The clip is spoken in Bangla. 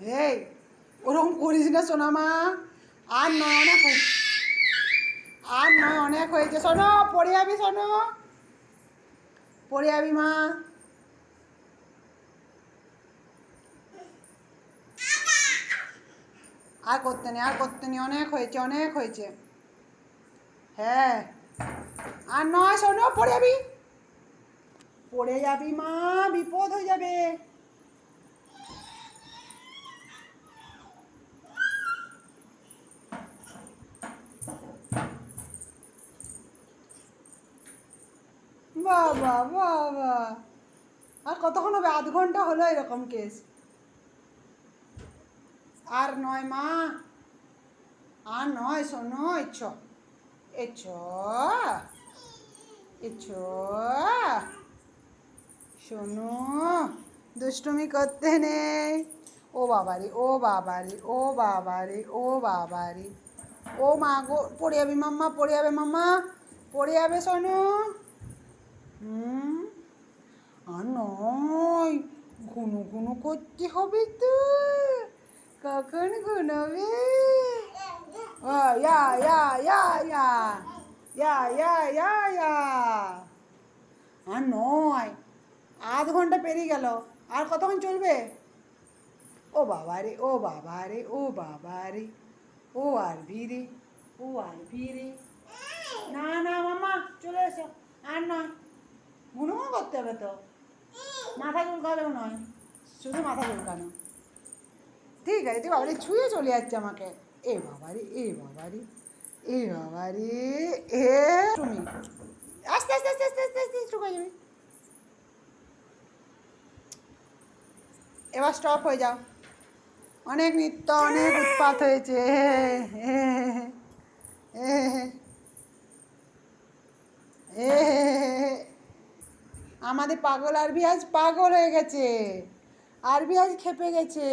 এই, ওরকম করিস না সোনা মা। আর নয় অনেক আর নয় অনেক হয়েছে। শোনো, পড়ে যাবি শোনো। পড়ে যাবি মা। আর করতে নেই, আর করতে নেই। অনেক হয়েছে অনেক হয়েছে। হ্যাঁ। আর নয় শোনো, পড়ে যাবি। পড়ে যাবি মা, বিপদ হয়ে যাবে। বাবা বাবা। আর কতক্ষণ হবে? আধ ঘণ্টা হলো এরকম কেস আর নয় মা। আর নয়, শোনো এছ এছ এছ শোনো, দুষ্টুমি করতে নেই। ও বাবারি ও বাবারি ও বাবারি ও বাবারি। ও মা গো, পড়ে যাবি মাম্মা, পড়ে যাবে মাম্মা। পড়ে যাবে, শোনো। হুম? আর নয়। ঘুনো ঘুনো করতে হবে তো। কখন ঘুমাবে ও ইয়া ইয়া ইয়া ইয়া ইয়া ইয়া আর নয়। আধ ঘণ্টা পেরিয়ে গেল। আর কতক্ষণ চলবে? ও বাবা রে, ও বাবা রে, ও বাবা রে। ও আর রে ও আর রে না না, মামা, চলে এসো। আর নয়। গুনগুন করতে হবে তো মাথা চুলকালেও নয় শুধু মাথা চুলকানো ঠিক আছে তুই বাবারে ছুঁয়ে চলে যাচ্ছে আমাকে এ বাবারে এ বাবারে এ বাবারি এ তুমি আস্তে আস্তে আস্তে আস্তে আস্তে আস্তে হয়ে যাবে এবার স্টপ হয়ে যাও অনেক নৃত্য অনেক উৎপাত হয়েছে আমাদের পাগল আরবি আজ পাগল হয়ে গেছে। আরবি আজ খেপে গেছে।